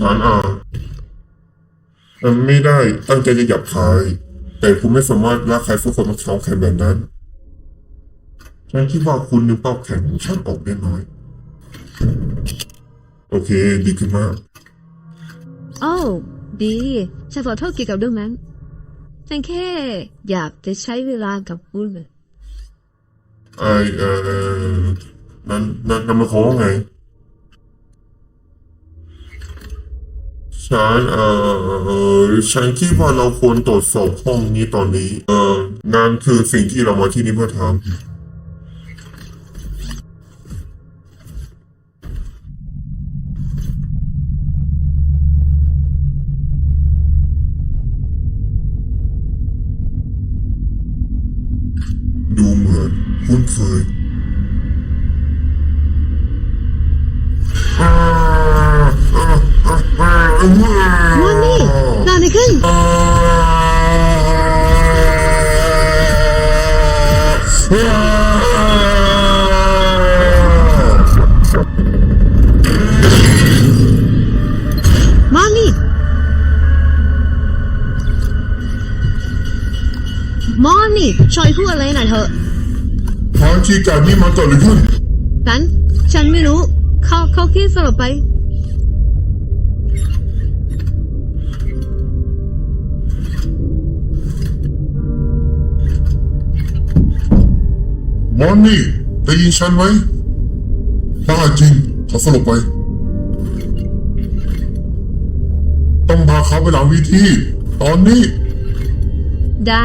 ฉันอ่าเอ่อไม่ได้ตั้งใจจะหยับคาย แต่คุณไม่สามารถลากใครสักคนมาเขาแขนแบบนั้นฉันคิดว่าคุณนึกเป้าแขนของฉันออกได้น้อย โอเค ดีขึ้นมากโอ้ดีฉันขอโทษเกี่ยวกับเรื่องนั้นฉันแค่อยากจะใช้เวลากับคุณน่ะไอเอ่อนั้นนั้นนั้นมาเขามว่าไง ฉันเอ่อฉันคิดว่าเราควรตรวจสอบห้องนี้ตอนนี้ เอ่องานคือสิ่งที่เรามาที่นี่เพื่อทำดูเหมือนคุ้นเคย อ่าอ่าว่านี่เกิดอะไรขึ้นอ่าอ่ามานี่มอนี่ช่วยพูดอะไรหน่อยเถอะทางที่การนี้มาเกิดอะไรขึ้นฉันฉันไม่รู้ เขาเขาคิดสลบไป มอนนี่ได้ยินฉันไหมบ้าจริงเขาสลบไป ต้องพาเขาไปหลังวิธี ตอนนี้ ได้